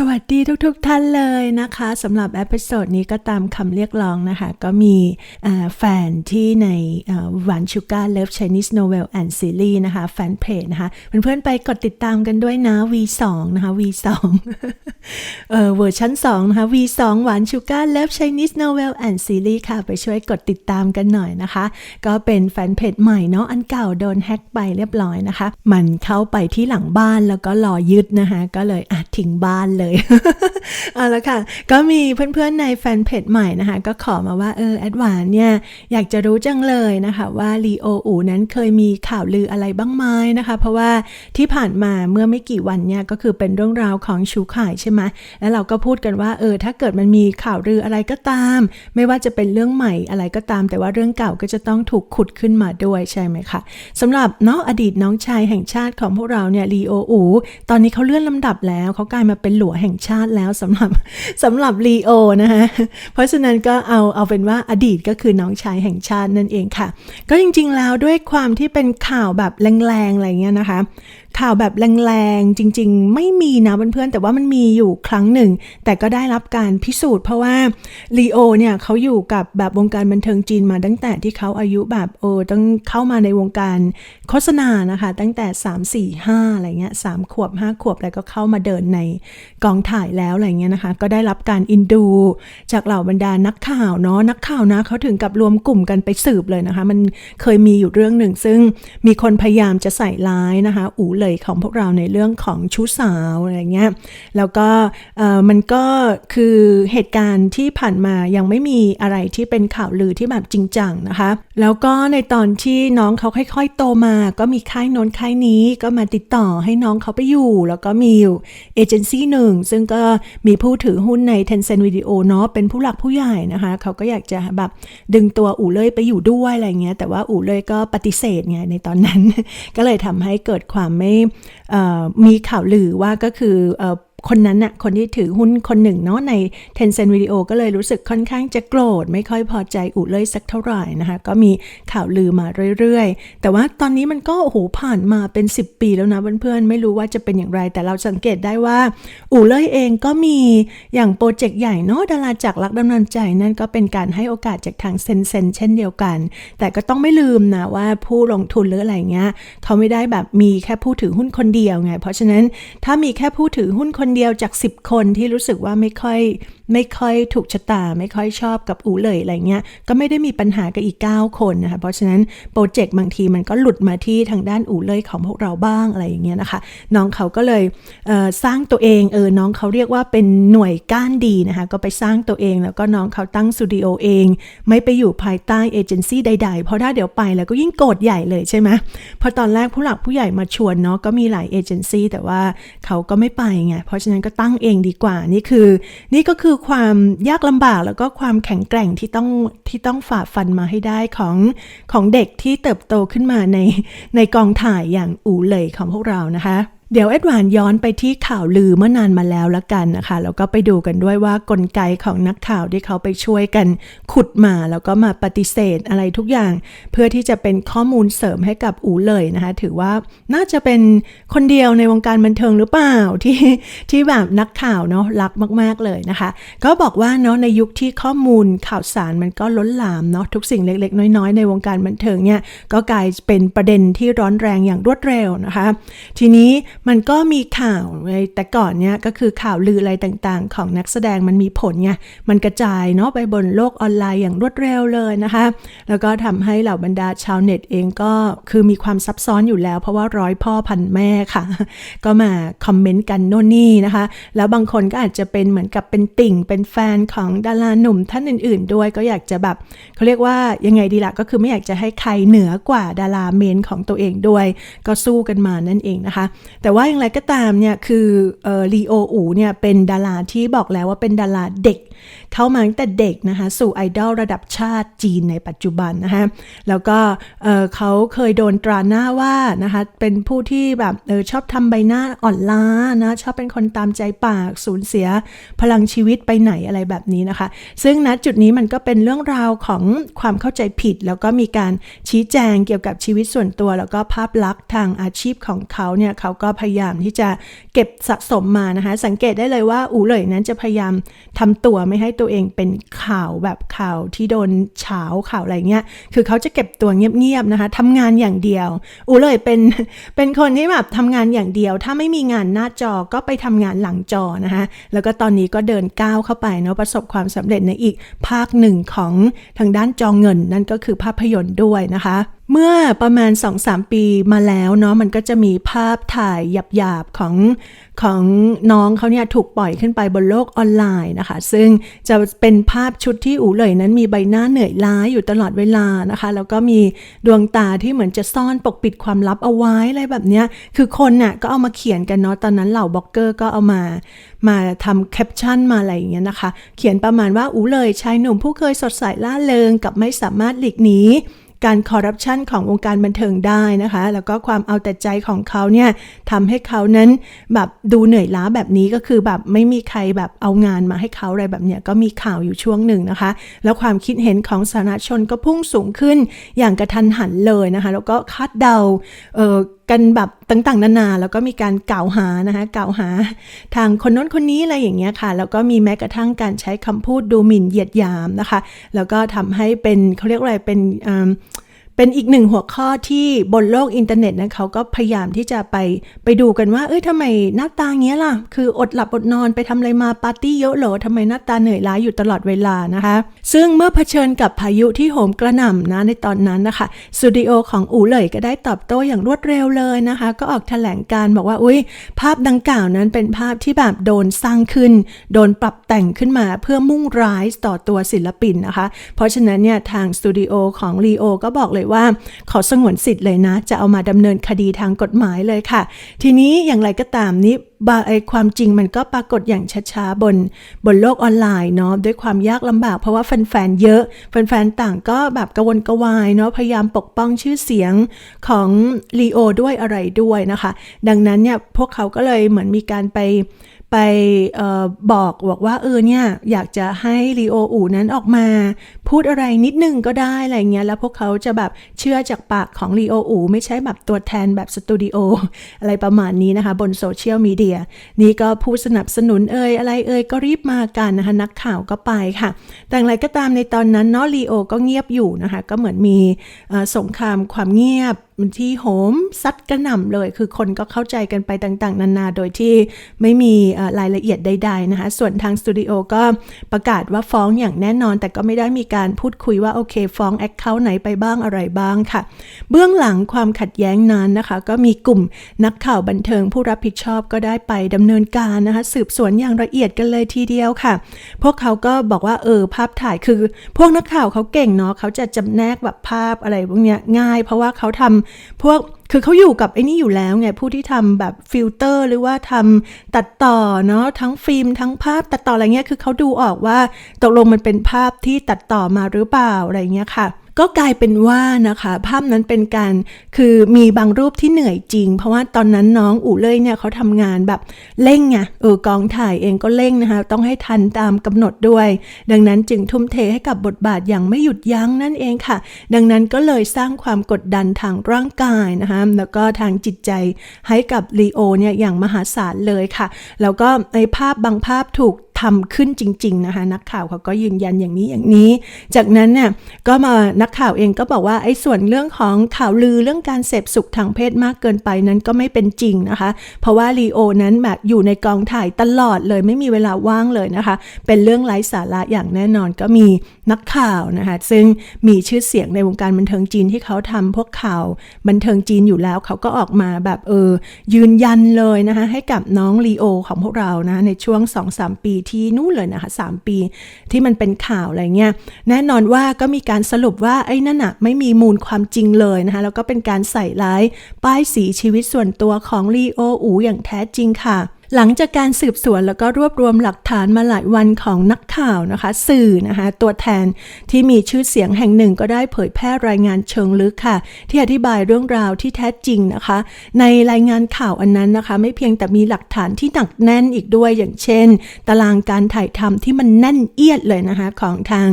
สวัสดีทุกๆทท่านเลยนะคะสำหรับเอพิโซดนี้ก็ตามคำเรียกร้องนะคะ ก็มีแฟนที่ในหวานชูการ์เลิฟ Chinese Novel and Series นะคะ แฟนเพจนะคะ เพื่อนๆไปกดติดตามกันด้วยนะ V2 นะคะ V2 เอ่อเวอร์ชัน2นะคะ V2 หวานชูการ์เลิฟ Chinese Novel and Series ค่ะ ไปช่วยกดติดตามกันหน่อยนะคะ ก็เป็นแฟนเพจใหม่เนาะอันเก่าโดนแฮ็กไปเรียบร้อยนะคะ มันเข้าไปที่หลังบ้านแล้วก็รอยึดนะคะ ก็เลยอะ ทิ้งบ้านเลย เอาละค่ะ ก็มีเพื่อนๆในแฟนเพจใหม่นะคะ ก็ขอมาว่าเออแอดวานเนี่ย อยากจะรู้จังเลยนะคะ ว่าลีโออูนั้นเคยมีข่าวลืออะไรบ้างไหมนะคะ เพราะว่าที่ผ่านมาเมื่อไม่กี่วันเนี่ย ก็คือเป็นเรื่องราวของชูข่ายใช่ไหมแล้วเราก็พูดกันว่าเออถ้าเกิดมันมีข่าวลืออะไรก็ตาม ไม่ว่าจะเป็นเรื่องใหม่อะไรก็ตาม แต่ว่าเรื่องเก่าก็จะต้องถูกขุดขึ้นมาด้วยใช่ไหมคะสำหรับเนาะอดีตน้องชายแห่งชาติของพวกเราเนี่ยลีโออูตอนนี้เขาเลื่อนลำดับแล้วเขากลายมาเป็นหลัวแห่งชาติแล้วสำหรับสำหรับลีโอนะคะเพราะฉะนั้นก็เอาเอาเป็นว่าอดีตก็คือน้องชายแห่งชาตินั่นเองค่ะ ก็จริงๆแล้วด้วยความที่เป็นข่าวแบบแรงๆอะไรเงี้ยนะคะข่าวแบบแรงๆจริง ๆ ไม่มีนะเพื่อนๆแต่ว่ามันมีอยู่ครั้งหนึ่ง แต่ก็ได้รับการพิสูจน์เพราะว่าลีโอเนี่ยเขาอยู่กับแบบวงการบันเทิงจีนมาตั้งแต่ที่เขาอายุแบบโอ้ต้องเข้ามาในวงการโฆษณานะคะ ตั้งแต่ 3 4 5อะไรเงี้ยสขวบ 5 ขวบแล้วก็เข้ามาเดินในกองถ่ายแล้วอะไรเงี้ยนะคะ ก็ได้รับการอินดู จากเหล่าบรรดานักข่าวเนาะนักข่าวนะเขาถึงกับรวมกลุ่มกันไปสืบเลยนะคะ มันเคยมีอยู่เรื่องหนึ่งซึ่งมีคนพยายามจะใส่ร้ายนะคะอู๋เลยของพวกเราในเรื่องของชู้สาวอะไรเงี้ย แล้วก็มันก็คือเหตุการณ์ที่ผ่านมายังไม่มีอะไรที่เป็นข่าวลือที่แบบจริงจังนะคะ แล้วก็ในตอนที่น้องเขาค่อย ๆ โตมา ก็มีค่ายโน้นค่ายนี้ก็มาติดต่อให้น้องเขาไปอยู่ แล้วก็มีเอเจนซี่หนึ่ง ซึ่งก็มีผู้ถือหุ้นใน Tencent Video เนาะเป็นผู้หลักผู้ใหญ่นะคะ เขาก็อยากจะแบบดึงตัวอู่เลยไปอยู่ด้วยอะไรเงี้ยแต่ว่าอู่เลยก็ปฏิเสธไงในตอนนั้น ก็เลยทำให้เกิดความไม่มีข่าวลือว่าก็คือ คนนั้นน่ะคนที่ถือหุ้นคนหนึ่งเนาะใน Tencent Video ก็เลยรู้สึกค่อนข้างจะโกรธ ไม่ค่อยพอใจอุเลยสักเท่าไหร่นะคะ ก็มีข่าวลือมาเรื่อยๆ แต่ว่าตอนนี้มันก็โอ้โหผ่านมาเป็น 10 ปีแล้วนะเพื่อนๆ ไม่รู้ว่าจะเป็นอย่างไร แต่เราสังเกตได้ว่าอู่เลยเองก็มีอย่างโปรเจกต์ใหญ่เนาะดาราจากรักดำเนินใจนั่นก็เป็นการให้โอกาสจากทางเซนเซนเช่นเดียวกัน แต่ก็ต้องไม่ลืมนะว่าผู้ลงทุนหรืออะไรเงี้ยเขาไม่ได้แบบมีแค่ผู้ถือหุ้นคนเดียวไงเพราะฉะนั้นถ้ามีแค่ผู้ถือหุ้นคนเดียวจาก 10 คนที่รู้สึกว่าไม่ค่อยไม่ค่อยถูกชะตา ไม่ค่อยชอบกับอูเลยอะไรเงี้ยก็ไม่ได้มีปัญหากับอีก 9 คนนะคะเพราะฉะนั้นโปรเจกต์บางทีมันก็หลุดมาที่ทางด้านอูเลยของพวกเราบ้างอะไรอย่างเงี้ยนะคะ น้องเขาก็เลยเสร้างตัวเองเออน้องเขาเรียกว่าเป็นหน่วยก้านดีนะคะก็ไปสร้างตัวเองแล้วก็น้องเขาตั้งสตูดิโอเอง ไม่ไปอยู่ภายใต้เอเจนซี่ใด ๆ เพราะถ้าเดี๋ยวไปแล้วก็ยิ่งโกรธใหญ่เลยใช่ไหมพอตอนแรกผู้หลักผู้ใหญ่มาชวนเนาะก็มีหลายเอเจนซี่แต่ว่าเขาก็ไม่ไปไงเพราะฉะนั้นก็ตั้งเองดีกว่านี่คือ นี่ก็คือความยากลำบากแล้วก็ความแข็งแกร่งที่ต้องที่ต้องฝ่าฟันมาให้ได้ของของเด็กที่เติบโตขึ้นมาในในกองถ่ายอย่างอู๋เลยของพวกเรานะคะ เดี๋ยวเอ็ดวานย้อนไปที่ข่าวลือเมื่อนานมาแล้วละกันนะคะ แล้วก็ไปดูกันด้วยว่ากลไกของนักข่าวที่เขาไปช่วยกันขุดมาแล้วก็มาปฏิเสธอะไรทุกอย่าง เพื่อที่จะเป็นข้อมูลเสริมให้กับอูเลยนะคะ ถือว่าน่าจะเป็นคนเดียวในวงการบันเทิงหรือเปล่าที่ที่แบบนักข่าวเนาะรักมาก ๆเลยนะคะ ก็บอกว่าเนาะในยุคที่ข้อมูลข่าวสารมันก็ล้นหลามเนาะทุกสิ่งเล็ก ๆ น้อยๆ ในวงการบันเทิงเนี่ยก็กลายเป็นประเด็นที่ร้อนแรงอย่างรวดเร็วนะคะ ทีนี้ มันก็มีข่าวในแต่ก่อนเนี่ยก็คือข่าวลืออะไรต่างๆ ของนักแสดงมันมีผลไงมันกระจายเนาะไปบนโลกออนไลน์อย่างรวดเร็วเลยนะคะ แล้วก็ทำให้เหล่าบรรดาชาวเน็ตเองก็คือมีความซับซ้อนอยู่แล้ว เพราะว่าร้อยพ่อพันแม่ค่ะ ก็มาคอมเมนต์กันโน่นนี่นะคะ แล้วบางคนก็อาจจะเป็นเหมือนกับเป็นติ่งเป็นแฟนของดาราหนุ่มท่านอื่น ๆ ด้วยก็อยากจะแบบเขาเรียกว่ายังไงดีละก็คือไม่อยากจะให้ใครเหนือกว่าดาราเมนของตัวเองด้วย ก็สู้กันมานั่นเองนะคะ แต่ว่าว่าอย่างไรก็ตามเนี่ยคือลีโออูเนี่ยเป็นดาราที่บอกแล้วว่าเป็นดาราเด็ก เข้ามาตั้งแต่เด็กนะคะ สู่ไอดอลระดับชาติจีนในปัจจุบันนะคะแล้วก็เเขาเคยโดนตราหน้าว่านะคะเป็นผู้ที่แบบออชอบทำใบหน้าอ่อนล้านะชอบเป็นคนตามใจปากสูญเสียพลังชีวิตไปไหนอะไรแบบนี้นะคะ ซึ่งณจุดนี้มันก็เป็นเรื่องราวของความเข้าใจผิด แล้วก็มีการชี้แจงเกี่ยวกับชีวิตส่วนตัว แล้วก็ภาพลักษณ์ทางอาชีพของเขาเนี่ยเขาก็พยายามที่จะเก็บสะสมมานะคะสังเกตได้เลยว่าอูเหลยนั้นจะพยายามทำตัวไม่ให้ตัวเองเป็นข่าวแบบข่าวที่โดนเฉาข่าวอะไรเงี้ย คือเขาจะเก็บตัวเงียบๆนะคะทำงานอย่างเดียว อูเลยเป็นเป็นคนที่แบบทำงานอย่างเดียว ถ้าไม่มีงานหน้าจอก็ไปทำงานหลังจอนะคะแล้วก็ตอนนี้ก็เดินก้าวเข้าไปเนาะประสบความสำเร็จในอีกภาคหนึ่งของทางด้านจอเงินนั่นก็คือภาพยนตร์ด้วยนะคะ เมื่อประมาณ 2-3 ปีมาแล้วเนาะมันก็จะมีภาพถ่ายหยาบๆของของน้องเขาเนี่ยถูกปล่อยขึ้นไปบนโลกออนไลน์นะคะ ซึ่งจะเป็นภาพชุดที่อูเลยนั้นมีใบหน้าเหนื่อยล้าอยู่ตลอดเวลานะคะ แล้วก็มีดวงตาที่เหมือนจะซ่อนปกปิดความลับเอาไว้อะไรแบบเนี้ยคือคนน่ะก็เอามาเขียนกันเนาะตอนนั้นเหล่าบล็อกเกอร์ก็เอามามาทำแคปชั่นมาอะไรอย่างเงี้ยนะคะ เขียนประมาณว่าอูเลยชายหนุ่มผู้เคยสดใสล่าเริงกับไม่สามารถหลีกหนี การคอร์รัปชันของวงการบันเทิงได้นะคะ แล้วก็ความเอาแต่ใจของเขาเนี่ยทำให้เขานั้นแบบดูเหนื่อยล้าแบบนี้ก็คือแบบไม่มีใครแบบเอางานมาให้เขาอะไรแบบเนี้ยก็มีข่าวอยู่ช่วงหนึ่งนะคะ แล้วความคิดเห็นของสาธารณชนก็พุ่งสูงขึ้นอย่างกระทันหันเลยนะคะ แล้วก็คาดเดาเออ กันแบบต่างๆ นานาแล้วก็มีการกล่าวหานะคะกล่าวหาทางคนน้นคนนี้อะไรอย่างเงี้ยค่ะ แล้วก็มีแม้กระทั่งการใช้คำพูดดูหมิ่นเหยียดหยามนะคะ แล้วก็ทำให้เป็นเขาเรียกว่าอะไรเป็นอ่า เป็นอีกหนึ่งหัวข้อที่บนโลกอินเทอร์เน็ตนะเขาก็พยายามที่จะไปไปดูกันว่า เอ้ยทำไมหน้าตาเงี้ยล่ะ คืออดหลับอดนอนไปทำอะไรมาปาร์ตี้เยอะเหรอทำไมหน้าตาเหนื่อยล้าอยู่ตลอดเวลานะคะ ซึ่งเมื่อเผชิญกับพายุที่โหมกระหน่ำนะในตอนนั้นนะคะสตูดิโอของอูเหลยก็ได้ตอบโต้อย่างรวดเร็วเลยนะคะ ก็ออกแถลงการบอกว่าอุ้ยภาพดังกล่าวนั้นเป็นภาพที่แบบโดนสร้างขึ้น โดนปรับแต่งขึ้นมาเพื่อมุ่งร้ายต่อตัวศิลปินนะคะ เพราะฉะนั้นเนี่ยทางสตูดิโอของลีโอก็บอกเลยว่าขอสงวนสิทธิ์เลยนะ จะเอามาดำเนินคดีทางกฎหมายเลยค่ะ ทีนี้อย่างไรก็ตามนี้บาไอความจริงมันก็ปรากฏอย่างช้าๆบนบนโลกออนไลน์เนาะด้วยความยากลำบากเพราะว่าแฟนๆเยอะแฟนๆต่างก็แบบกระวนกระวายเนาะพยายามปกป้องชื่อเสียงของลีโอด้วยอะไรด้วยนะคะ ดังนั้นเนี่ยพวกเขาก็เลยเหมือนมีการไป ไปออบอกบอกว่าเออเนี่ยอยากจะให้ลีโออูนั้นออกมา พูดอะไรนิดนึงก็ได้อะไรเงี้ยแล้วพวกเขาจะแบบเชื่อจากปากของลีโออูไม่ใช่แบบตัวแทนแบบสตูดิโออะไรประมาณนี้นะคะ บนโซเชียลมีเดียนี่ก็ผู้สนับสนุนเอ่ยอะไรเอ่ยก็รีบมากันนะคะ นักข่าวก็ไปค่ะ แต่อย่างไรก็ตามในตอนนั้นเนาะลีโอก็เงียบอยู่นะคะ ก็เหมือนมีสงครามความเงียบ ที่โหมซัดกระหน่ำเลย คือคนก็เข้าใจกันไปต่างๆ นานา โดยที่ไม่มีรายละเอียดใดๆนะคะ ส่วนทางสตูดิโอก็ประกาศว่าฟ้องอย่างแน่นอน แต่ก็ไม่ได้มีการพูดคุยว่า โอเค ฟ้องแอคเคาท์ไหนไปบ้างอะไรบ้างค่ะ เบื้องหลังความขัดแย้งนั้นนะคะ ก็มีกลุ่มนักข่าวบันเทิงผู้รับผิดชอบก็ได้ไปดำเนินการนะคะ สืบสวนอย่างละเอียดกันเลยทีเดียวค่ะ พวกเขาก็บอกว่าเออภาพถ่ายคือ พวกนักข่าวเขาเก่งเนาะเขาจะจำแนกแบบภาพอะไรพวกเนี้ยง่าย เพราะว่าเขาทำพวกคือเขาอยู่กับไอ้นี่อยู่แล้วไงผู้ที่ทำแบบฟิลเตอร์หรือว่าทำตัดต่อเนาะทั้งฟิล์มทั้งภาพตัดต่ออะไรเงี้ยคือเขาดูออกว่าตกลงมันเป็นภาพที่ตัดต่อมาหรือเปล่าอะไรเงี้ยค่ะ ก็กลายเป็นว่านะคะภาพนั้นเป็นการคือมีบางรูปที่เหนื่อยจริง เพราะว่าตอนนั้นน้องอู่เล่ยเนี่ยเขาทำงานแบบเร่งไงเออกองถ่ายเองก็เร่งนะคะต้องให้ทันตามกำหนดด้วย ดังนั้นจึงทุ่มเทให้กับบทบาทอย่างไม่หยุดยั้งนั่นเองค่ะ ดังนั้นก็เลยสร้างความกดดันทางร่างกายนะคะแล้วก็ทางจิตใจให้กับลีโอเนี่ยอย่างมหาศาลเลยค่ะ แล้วก็ในภาพบางภาพถูก ทำขึ้นจริง ๆ นะคะ นักข่าวเขาก็ยืนยันอย่างนี้อย่างนี้ จากนั้นเนี่ยก็มานักข่าวเองก็บอกว่าไอ้ส่วนเรื่องของข่าวลือเรื่องการเสพสุขทางเพศมากเกินไปนั้นก็ไม่เป็นจริงนะคะ เพราะว่าลีโอนั้นแบบอยู่ในกองถ่ายตลอดเลยไม่มีเวลาว่างเลยนะคะ เป็นเรื่องไร้สาระอย่างแน่นอนก็มีนักข่าวนะคะ ซึ่งมีชื่อเสียงในวงการบันเทิงจีนที่เขาทำพวกข่าวบันเทิงจีนอยู่แล้วเขาก็ออกมาแบบเออยืนยันเลยนะคะให้กับน้องลีโอของพวกเรานะในช่วง 2-3 ปีที่นู่นเลยนะคะ 3 ปีที่มันเป็นข่าวอะไรเงี้ยแน่นอนว่าก็มีการสรุปว่าไอ้นั่นอะไม่มีมูลความจริงเลยนะคะ แล้วก็เป็นการใส่ร้ายป้ายสีชีวิตส่วนตัวของลีโออูอย่างแท้จริงค่ะ หลังจากการสืบสวนแล้วก็รวบรวมหลักฐานมาหลายวันของนักข่าวนะคะ สื่อนะคะ ตัวแทนที่มีชื่อเสียงแห่งหนึ่งก็ได้เผยแพร่รายงานเชิงลึกค่ะ ที่อธิบายเรื่องราวที่แท้จริงนะคะ ในรายงานข่าวอันนั้นนะคะ ไม่เพียงแต่มีหลักฐานที่หนักแน่นอีกด้วยอย่างเช่น ตารางการถ่ายทำที่มันแน่นเอียดเลยนะคะของทาง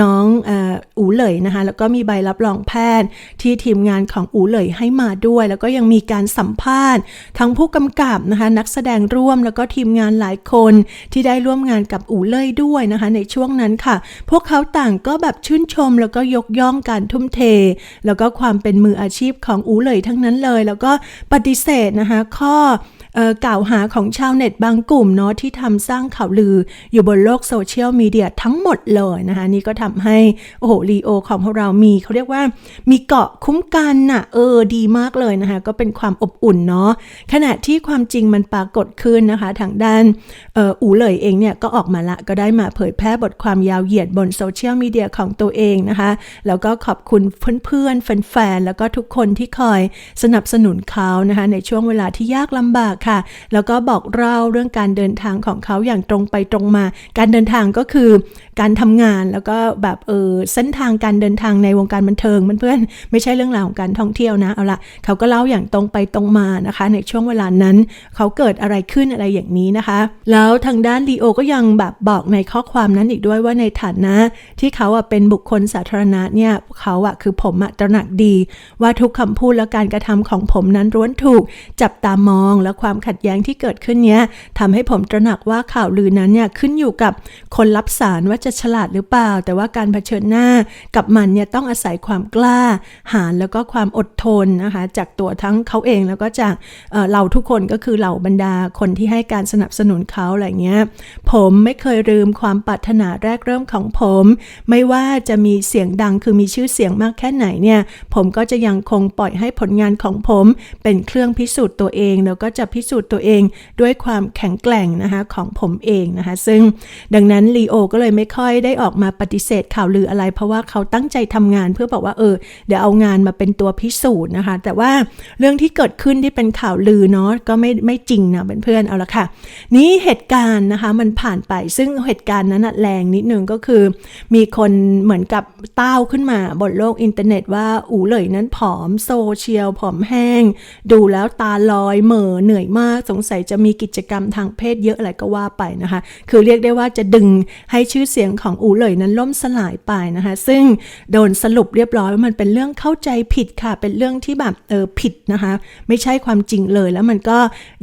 น้องอ่ออูเหลยนะคะแล้วก็มีใบรับรองแพทย์ที่ทีมงานของอูเหลยให้มาด้วย แล้วก็ยังมีการสัมภาษณ์ทั้งผู้กำกับนะคะนักแสดงร่วมแล้วก็ทีมงานหลายคนที่ได้ร่วมงานกับอูเล่ยด้วยนะคะ ในช่วงนั้นค่ะ พวกเขาต่างก็แบบชื่นชม แล้วก็ยกย่องการทุ่มเท แล้วก็ความเป็นมืออาชีพของอูเลยทั้งนั้นเลย แล้วก็ปฏิเสธนะคะข้อ กล่าวหาของชาวเน็ตบางกลุ่มเนาะที่ทำสร้างข่าวลืออยู่บนโลกโซเชียลมีเดียทั้งหมดเลยนะคะ นี่ก็ทำให้ โอ้โหลีโอของพวกเรามีเขาเรียกว่ามีเกาะคุ้มกันน่ะ เออ ดีมากเลยนะคะ ก็เป็นความอบอุ่นเนาะขณะที่ความจริงมันปรากฏขึ้นนะคะ ทางด้านอออูเลยเองเนี่ย ก็ออกมาละก็ได้มาเผยแพร่บทความยาวเหยียดบนโซเชียลมีเดียของตัวเองนะคะ แล้วก็ขอบคุณเพื่อนๆแฟนๆแล้วก็ทุกคนที่คอยสนับสนุนเขานะคะในช่วงเวลาที่ยากลำบากค่ะ แล้วก็บอกเล่าเรื่องการเดินทางของเขาอย่างตรงไปตรงมา การเดินทางก็คือ การทำงานแล้วก็แบบเออเส้นทางการเดินทางในวงการบันเทิงเพื่อนๆไม่ใช่เรื่องราวของการท่องเที่ยวนะเอาละเขาก็เล่าอย่างตรงไปตรงมานะคะ ในช่วงเวลานั้น เขาเกิดอะไรขึ้นอะไรอย่างนี้นะคะ แล้วทางด้านลีโอก็ยังแบบบอกในข้อความนั้นอีกด้วยว่าในฐานะ ที่เขาอะเป็นบุคคลสาธารณะเนี่ยเขาอะคือผมอะตระหนักดี ว่าทุกคำพูดและการกระทำของผมนั้นล้วนถูก จับตามองและความขัดแย้งที่เกิดขึ้นเนี้ยทำให้ผมตระหนักว่าข่าวลือนั้นเนี่ยขึ้นอยู่กับคนรับสารว่าจะฉลาดหรือเปล่า แต่ว่าการเผชิญหน้ากับมันเนี่ยต้องอาศัยความกล้าหาญแล้วก็ความอดทนนะคะ จากตัวทั้งเขาเองแล้วก็จากเเราทุกคนก็คือเหล่าบรรดาคนที่ให้การสนับสนุนเขาอะไรเงี้ย ผมไม่เคยลืมความปรารถนาแรกเริ่มของผม ไม่ว่าจะมีเสียงดังคือมีชื่อเสียงมากแค่ไหนเนี่ย ผมก็จะยังคงปล่อยให้ผลงานของผมเป็นเครื่องพิสูจน์ตัวเอง แล้วก็จะพิสูจน์ตัวเองด้วยความแข็งแกร่งนะคะของผมเองนะคะ ซึ่งดังนั้นลีโอก็เลยไม่ค่อยได้ออกมาปฏิเสธข่าวลืออะไร เพราะว่าเขาตั้งใจทำงานเพื่อบอกว่าเออเดี๋ยวเอางานมาเป็นตัวพิสูจน์นะคะ แต่ว่าเรื่องที่เกิดขึ้นที่เป็นข่าวลือเนาะก็ไม่ไม่จริงนะเพื่อนๆเอาละค่ะ นี่เหตุการณ์นะคะมันผ่านไปซึ่งเหตุการณ์นั้นแรงนิดนึงก็คือ มีคนเหมือนกับเต้าขึ้นมาบนโลกอินเทอร์เน็ตว่าอูเหลยนั้นผอมโซเชียลผอมแห้ง ดูแล้วตาลอยเหม่อเหนื่อยมากสงสัยจะมีกิจกรรมทางเพศเยอะอะไรก็ว่าไปนะคะ คือเรียกได้ว่าจะดึงให้ชื่อเสียงของอูเหลยนั้นล่มสลายไปนะคะ ซึ่งโดนสรุปเรียบร้อยว่ามันเป็นเรื่องเข้าใจผิดค่ะ เป็นเรื่องที่แบบเออผิดนะคะ ไม่ใช่ความจริงเลยแล้วมันก็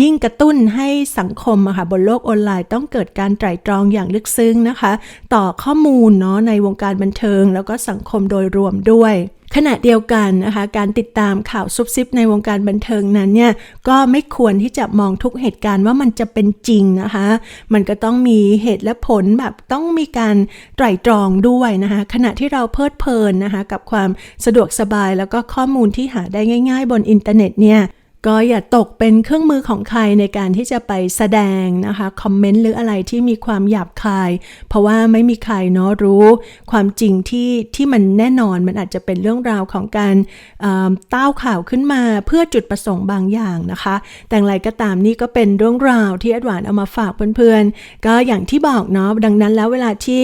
ยิ่งกระตุ้นให้สังคมอะค่ะบนโลกออนไลน์ต้องเกิดการไตร่ตรองอย่างลึกซึ้งนะคะ ต่อข้อมูลเนาะในวงการบันเทิง แล้วก็สังคมโดยรวมด้วย ขณะเดียวกันนะคะการติดตามข่าวซุบซิบในวงการบันเทิงนั้นเนี่ยก็ไม่ควรที่จะมองทุกเหตุการณ์ว่ามันจะเป็นจริงนะคะ มันก็ต้องมีเหตุและผลแบบต้องมีการไตร่ตรองด้วยนะคะขณะที่เราเพลิดเพลินนะคะกับความสะดวกสบายแล้วก็ข้อมูลที่หาได้ง่าย ๆ บนอินเทอร์เน็ตเนี่ย ก็อย่าตกเป็นเครื่องมือของใครในการที่จะไปแสดงนะคะคอมเมนต์หรืออะไรที่มีความหยาบคาย เพราะว่าไม่มีใครเนาะรู้ ความจริงที่ที่มันแน่นอนมันอาจจะเป็นเรื่องราวของการเอ่อต้าข่าวขึ้นมาเพื่อจุดประสงค์บางอย่างนะคะ แต่ไรก็ตามนี่ก็เป็นเรื่องราวที่อดวานเอามาฝากเพื่อนๆ ก็อย่างที่บอกเนาะดังนั้นแล้วเวลาที่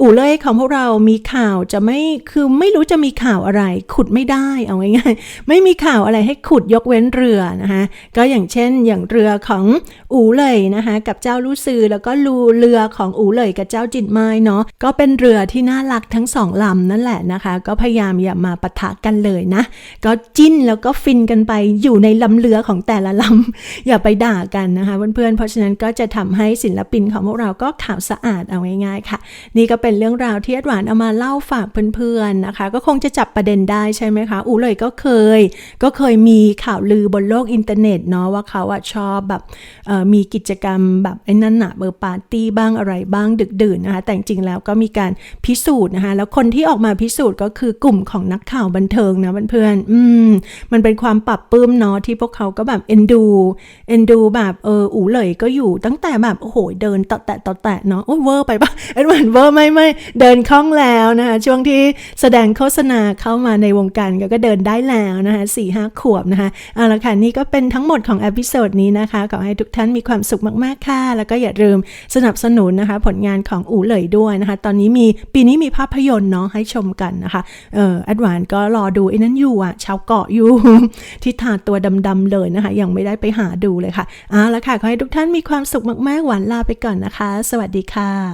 อู่เล่ยของพวกเรามีข่าวจะไม่คือไม่รู้จะมีข่าวอะไร ขุดไม่ได้เอาง่ายๆ ไม่มีข่าวอะไรให้ขุดยกเว้นเรือนะคะก็อย่างเช่นอย่างเรือของอู่เลยนะคะกับเจ้าลู่ซือแล้วก็ลูเรือของอู่เลยกับเจ้าจินไม้เนาะก็เป็นเรือที่น่ารักทั้งสองลำนั่นแหละนะคะ ก็พยายามอย่ามาปะทะกันเลยนะ ก็จิ้นแล้วก็ฟินกันไปอยู่ในลำเรือของแต่ละลำอย่าไปด่ากันนะคะเพื่อนๆเพราะฉะนั้นก็จะทำให้ศิลปินของพวกเราก็ข่าวสะอาดเอาง่ายๆค่ะ นี่ก็เป็นเรื่องราวที่อดหวานเอามาเล่าฝากเพื่อนๆนะคะ ก็คงจะจับประเด็นได้ใช่ไหมคะอูเลยก็เคย ก็เคยมีข่าวลือบนโลกอินเทอร์เน็ตเนาะว่าเขาอะชอบแบบมีกิจกรรมแบบไอ้นั่นอะเบอร์ปาร์ตี้บ้างอะไรบ้างดึกดื่นนะคะ แต่จริงแล้วก็มีการพิสูจน์นะคะ แล้วคนที่ออกมาพิสูจน์ก็คือกลุ่มของนักข่าวบันเทิงนะเพื่อนๆอืมมันเป็นความปรับปื้มเนาะที่พวกเขาก็แบบเอ็นดูเอ็นดูแบบเอออูเลยก็อยู่ตั้งแต่แบบโอ้โหเดินต่อแตะต่อแตะเนาะโอ้ยเวอร์ไปปะเอ็ดวันเวอร์ไม่ไม่เดินคล่องแล้วนะคะช่วงที่แสดงโฆษณาเข้ามาในวงการก็ก็เดินได้แล้วนะคะสี่ห้าขวบนะคะเอาละค่ะนี่ก็เป็นทั้งหมดของอพิโซดนี้นะคะ ขอให้ทุกท่านมีความสุขมากๆค่ะ แล้วก็อย่าลืมสนับสนุนนะคะ ผลงานของอู๋เหลยด้วยนะคะ ตอนนี้มีปีนี้มีภาพยนตร์เนาะให้ชมกันนะคะ เออแอดวานก็รอดูไอ้นั้นอยู่อะชาวเกาะอยู่ ที่ทาตัวดำๆเลยนะคะ ยังไม่ได้ไปหาดูเลยค่ะเอาละค่ะ ขอให้ทุกท่านมีความสุขมากๆหวานลาไปก่อนนะคะ สวัสดีค่ะ